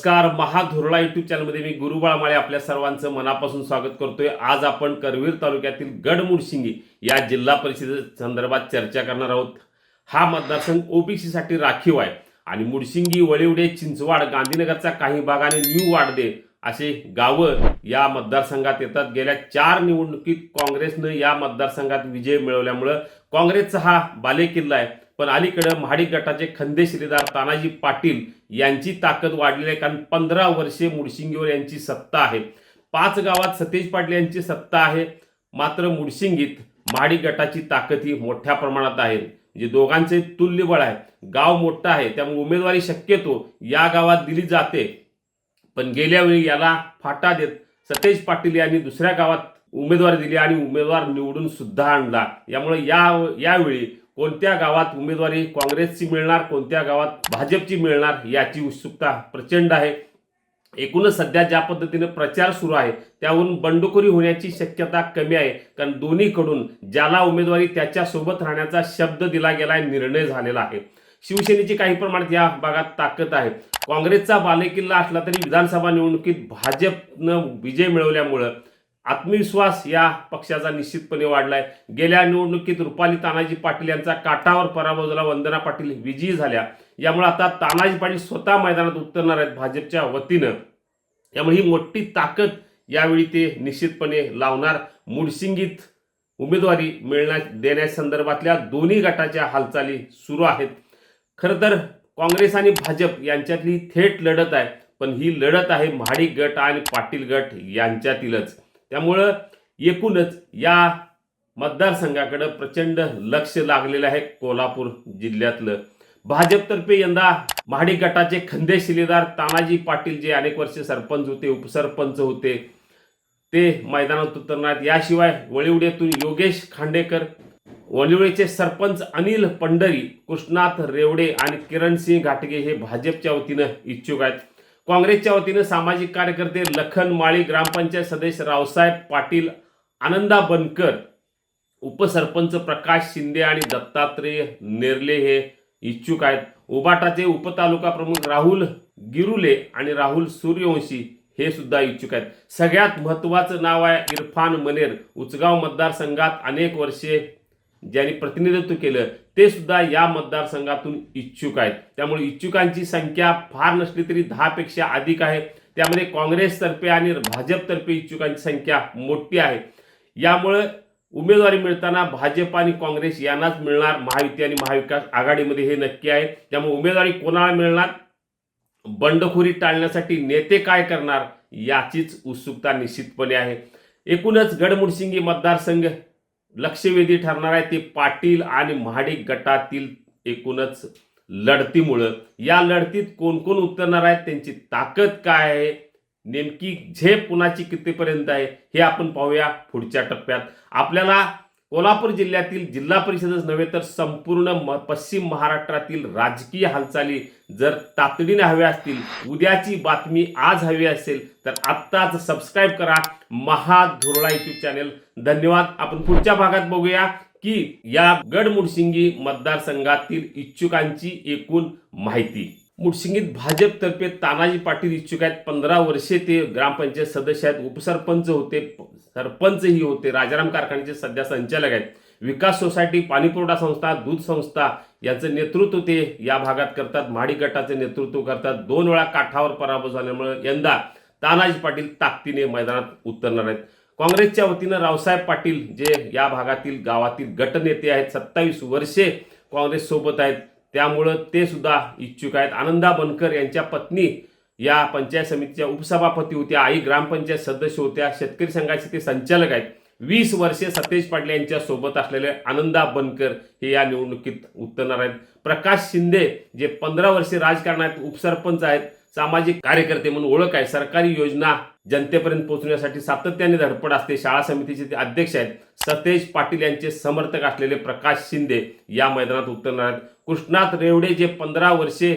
नमस्कार महाधुरळा युट्यूब चॅनलमध्ये मी गुरुबाळ माळे आपल्या सर्वांचं मनापासून स्वागत करतोय. आज आपण करवीर तालुक्यातील गडमुडशिंगी या जिल्हा परिषदे संदर्भात चर्चा करणार आहोत. हा मतदारसंघ ओबीसीसाठी राखीव आहे आणि मुडशिंगी वळिवडे चिंचवाड गांधीनगरचा काही भाग आणि न्यू वाडदे असे गावं या मतदारसंघात येतात. गेल्या चार निवडणुकीत काँग्रेसनं या मतदारसंघात विजय मिळवल्यामुळं काँग्रेसचा हा बालेकिल्ला आहे. पण अलीकडं महाडिक गटाचे खंदे शिलेदार तानाजी पाटील यांची ताकद वाढलेली आहे कारण पंधरा वर्षे मुडशिंगीवर यांची सत्ता आहे. पाच गावात सतेज पाटील यांची सत्ता आहे. मात्र मुडशिंगीत महाडिक गटाची ताकद ही मोठ्या प्रमाणात आहे. म्हणजे दोघांचे तुल्यबळ आहे गाव मोठं आहे त्यामुळे उमेदवारी शक्यतो या गावात दिली जाते. पण गेल्या वेळी याला फाटा देत सतेज पाटील यांनी दुसऱ्या गावात उमेदवारी दिली आणि उमेदवार निवडून सुद्धा आणला. यामुळे या यावेळी कोणत्या गावात उमेदवारी काँग्रेसची मिळणार कोणत्या गावात भाजपची मिळणार याची उत्सुकता प्रचंड आहे. एकूणच सध्या ज्या पद्धतीने प्रचार सुरू आहे त्याहून बंडखोरी होण्याची शक्यता कमी आहे. कारण दोन्हीकडून ज्याला उमेदवारी त्याच्यासोबत राहण्याचा शब्द दिला गेलाय निर्णय झालेला आहे. शिवसेनेची काही प्रमाणात या भागात ताकद आहे. काँग्रेसचा बालेकिल्ला असला तरी विधानसभा निवडणुकीत भाजपनं विजय मिळवल्यामुळं आत्मविश्वास या पक्षाचा निश्चितपणे वाढलाय. गेल्या निवडणुकीत रुपाली तानाजी पाटील यांचा काटावर पराभव झाला वंदना पाटील विजयी झाल्या. यामुळे आता तानाजी पाटील स्वतः मैदानात उतरणार आहेत भाजपच्या वतीनं. त्यामुळे ही मोठी ताकद यावेळी ते निश्चितपणे लावणार. मुडसिंगीत उमेदवारी मिळण्या देण्यासंदर्भातल्या दोन्ही गटाच्या हालचाली सुरू आहेत. खरं तर काँग्रेस आणि भाजप यांच्यातली थेट लढत आहे. पण ही लढत आहे महाडिक गट आणि पाटील गट यांच्यातीलच. त्यामुळं एकूणच या मतदारसंघाकडं प्रचंड लक्ष लागलेलं आहे कोल्हापूर जिल्ह्यातलं. भाजपतर्फे यंदा महाडी गटाचे खंदे शिलेदार तानाजी पाटील जे अनेक वर्ष सरपंच होते उपसरपंच होते ते मैदानात उतरणार. याशिवाय वळिवड्यातून योगेश खांडेकर वळिवडेचे सरपंच अनिल पंढरी कृष्णाथ रेवडे आणि किरण सिंह घाटगे हे भाजपच्या वतीनं इच्छुक आहेत. काँग्रेसच्या वतीनं सामाजिक कार्यकर्ते लखन माळी ग्रामपंचायत सदस्य रावसाहेब पाटील आनंदा बनकर उपसरपंच प्रकाश शिंदे आणि दत्तात्रेय नेरले हे इच्छुक आहेत. उबाटाचे उपतालुका प्रमुख राहुल गिरुले आणि राहुल सूर्यवंशी हे सुद्धा इच्छुक आहेत. सगळ्यात महत्त्वाचं नाव आहे इरफान मनेर. उचगाव मतदारसंघात अनेक वर्षे ज्यांनी प्रतिनिधित्व केलं ते सुद्धा या मतदारसंघातून इच्छुक आहेत. त्यामुळे इच्छुकांची संख्या फार नसली तरी दहापेक्षा अधिक आहे. त्यामध्ये काँग्रेसतर्फे आणि भाजपतर्फे इच्छुकांची संख्या मोठी आहे. यामुळं उमेदवारी मिळताना भाजप आणि काँग्रेस यांनाच मिळणार महायुती आणि महाविकास आघाडीमध्ये हे नक्की आहे. त्यामुळे उमेदवारी कोणाला मिळणार? बंडखोरी टाळण्यासाठी नेते काय करणार याचीच उत्सुकता निश्चितपणे आहे. एकूणच गडमुडसिंगी मतदारसंघ लक्षवेधी ठरणार आहे ते पाटील आणि महाडिक गटातील एकूणच लढतीमुळं. या लढतीत कोण कोण उतरणार आहेत त्यांची ताकद काय आहे? नेमकी झेप कुणाची कितीपर्यंत आहे? हे आपण पाहूया पुढच्या टप्प्यात. आपल्याला कोल्हापूर जिल्ह्यातील जिल्हा परिषदच नव्हे तर संपूर्ण म पश्चिम महाराष्ट्रातील राजकीय हालचाली जर तातडीने हव्या असतील उद्याची बातमी आज हवी असेल तर आत्ताच सबस्क्राईब करा महाधुरळा युट्यूब चॅनेल धन्यवाद. आपण पुढच्या भागात बघूया की या गडमुडसिंगी मतदारसंघातील इच्छुकांची एकूण माहिती. मुडसिंगीत भाजपतर्फे तानाजी पाटील इच्छुक आहेत. पंधरा वर्षे ते ग्रामपंचायत सदस्य आहेत. उपसरपंच होते सरपंचही होते. राजाराम कारखान्याचे सध्या संचालक आहेत. विकास सोसायटी पाणीपुरवठा संस्था दूध संस्था यांचं नेतृत्व ते या भागात करतात. म्हाडी गटाचे नेतृत्व करतात. दोन वेळा काठावर पराभव झाल्यामुळे यंदा तानाजी पाटील ताकदीने मैदानात उतरणार आहेत. काँग्रेसच्या वतीनं रावसाहेब पाटील जे या भागातील गावातील गटनेते आहेत सत्तावीस वर्षे काँग्रेससोबत आहेत. त्यामुळं ते सुद्धा इच्छुक आहेत. आनंदा बनकर यांच्या पत्नी या पंचायत समितीच्या उपसभापती होत्या. आई ग्रामपंचायत सदस्य होत्या. शेतकरी संघाचे ते संचालक आहेत. वीस वर्षे सतेज पाटील यांच्या सोबत असलेले आनंदा बनकर हे या निवडणुकीत उतरणार आहेत. प्रकाश शिंदे जे पंधरा वर्षे राजकारणात उपसरपंच आहेत सामाजिक कार्यकर्ते म्हणून ओळख आहे. सरकारी योजना जनतेपर्यंत पोहोचण्यासाठी सातत्याने धडपड असते. शाळा समितीचे ते अध्यक्ष आहेत सतेज पाटील यांचे समर्थक असलेले प्रकाश शिंदे या मैदानात उतरणार आहेत. कृष्णात रेवडे जे पंधरा वर्षे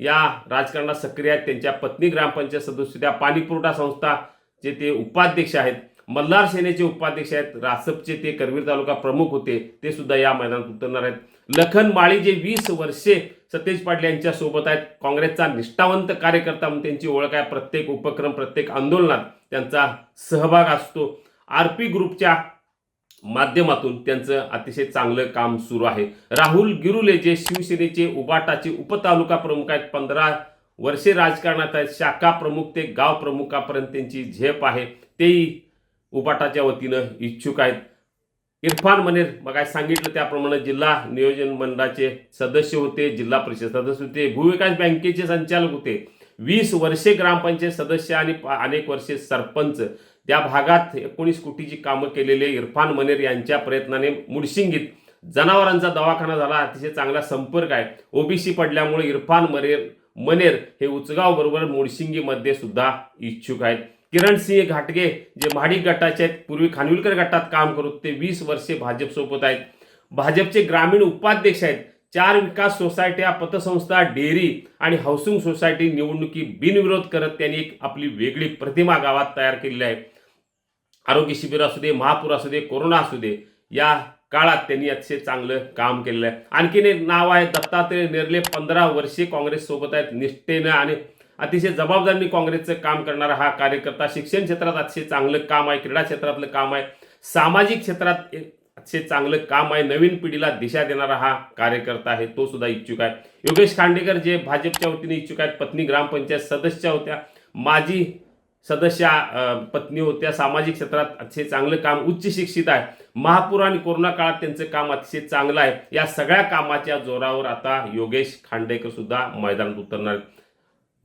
या राजकारणात सक्रिय आहेत त्यांच्या पत्नी ग्रामपंचायत सदस्य त्या पाणीपुरवठा संस्थाचे ते उपाध्यक्ष आहेत मल्हार सेनेचे उपाध्यक्ष आहेत रासपचे ते करवीर तालुका प्रमुख होते ते सुद्धा या मैदानात उतरणार आहेत. लखन माळी जे वीस वर्षे सतेज पाटील यांच्या सोबत आहेत. काँग्रेसचा निष्ठावंत कार्यकर्ता म्हणून त्यांची ओळख आहे. प्रत्येक उपक्रम प्रत्येक आंदोलनात त्यांचा सहभाग असतो. आर पी ग्रुपच्या माध्यमातून त्यांचं अतिशय चांगलं काम सुरू आहे. राहुल गिरुले जे शिवसेनेचे उबाटाचे उपतालुका प्रमुख आहेत. पंधरा वर्षे राजकारणात आहेत. शाखा प्रमुख ते गाव प्रमुखापर्यंत त्यांची झेप आहे. तेही उबाटाच्या वतीनं इच्छुक आहेत. इरफान मनेर मग सांगितलं त्याप्रमाणे जिल्हा नियोजन मंडळाचे सदस्य होते जिल्हा परिषद सदस्य होते भूविकास बँकेचे संचालक होते. वीस वर्षे ग्रामपंचायत सदस्य आणि अनेक वर्षे सरपंच. त्या भागात एकोणीस कोटीची कामं केलेले इरफान मनेर यांच्या प्रयत्नाने मुडशिंगीत जनावरांचा दवाखाना झाला. अतिशय चांगला संपर्क आहे. ओबीसी पडल्यामुळे इरफान मनेर मनेर हे उचगाव बरोबर मुडशिंगीमध्ये सुद्धा इच्छुक आहेत. किरण सिंह घाटगे जे महाडिक गटाचे आहेत पूर्वी खानविलकर गटात काम करत ते वीस वर्षे भाजपसोबत आहेत. भाजपचे ग्रामीण उपाध्यक्ष आहेत. चार विकास सोसायट्या पतसंस्था डेअरी आणि हाऊसिंग सोसायटी निवडणुकी बिनविरोध करत त्यांनी एक आपली वेगळी प्रतिमा गावात तयार केलेली आहे. आरोग्य शिबिर असू दे महापूर असू दे कोरोना असू दे या काळात त्यांनी अतिशय चांगलं काम केलेलं आहे. आणखीन एक नाव आहे दत्तात्रय नेरले पंधरा वर्षे काँग्रेस सोबत आहेत. निष्ठेनं आणि अतिशय जबाबदारीने काँग्रेसचं काम करणारा हा कार्यकर्ता शिक्षण क्षेत्रात अतिशय चांगलं काम आहे क्रीडा क्षेत्रातलं काम आहे सामाजिक क्षेत्रात अतिशय चांगलं काम आहे नवीन पिढीला दिशा देणारा हा कार्यकर्ता आहे तो सुद्धा इच्छुक आहे. योगेश खांडेकर जे भाजपच्या वतीने इच्छुक आहेत पत्नी ग्रामपंचायत सदस्य होत्या माजी सदस्य पत्नी होत्या सामाजिक क्षेत्रात अतिशय चांगलं काम उच्च शिक्षित आहे. महापूर आणि कोरोना काळात त्यांचं काम अतिशय चांगलं आहे. या सगळ्या कामाच्या जोरावर आता योगेश खांडेकर सुद्धा मैदानात उतरणार आहेत.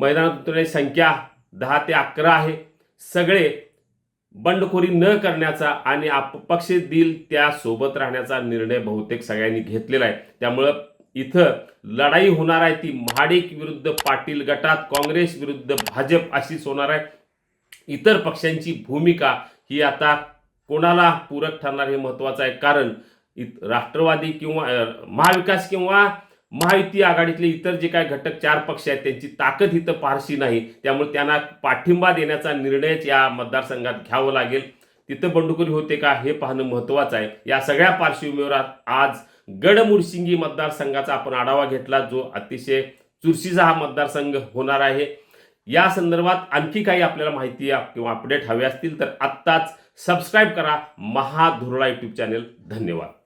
मैदानात उतरण्याची संख्या दहा ते अकरा आहे. सगळे बंडखोरी न करण्याचा आणि अपक्ष दिल त्या सोबत राहण्याचा निर्णय बहुतेक सगळ्यांनी घेतलेला आहे. त्यामुळं इथं लढाई होणार आहे. ती महाडिक विरुद्ध पाटील गटात काँग्रेस विरुद्ध भाजप अशीच होणार आहे. इतर पक्षांची भूमिका ही आता कोणाला पूरक ठरणार हे महत्त्वाचं आहे. कारण इत राष्ट्रवादी किंवा महाविकास किंवा महायुती आघाडीतले इतर जे काही घटक चार पक्ष आहेत त्यांची ताकद इथं फारशी नाही. त्यामुळे त्यांना पाठिंबा देण्याचा निर्णयच या मतदारसंघात घ्यावं लागेल. तिथं बंडखोरी होते का हे पाहणं महत्त्वाचं आहे. या सगळ्या पार्श्वभूमीवर आज गडमुडसिंगी मतदारसंघाचा आपण आढावा घेतला जो अतिशय चुरशीचा हा मतदारसंघ होणार आहे. या संदर्भात आणखी काही आपल्याला माहिती किंवा अपडेट हवे असतील तर आत्ताच सबस्क्राईब करा. महाधुरळा यूट्यूब चॅनेल धन्यवाद.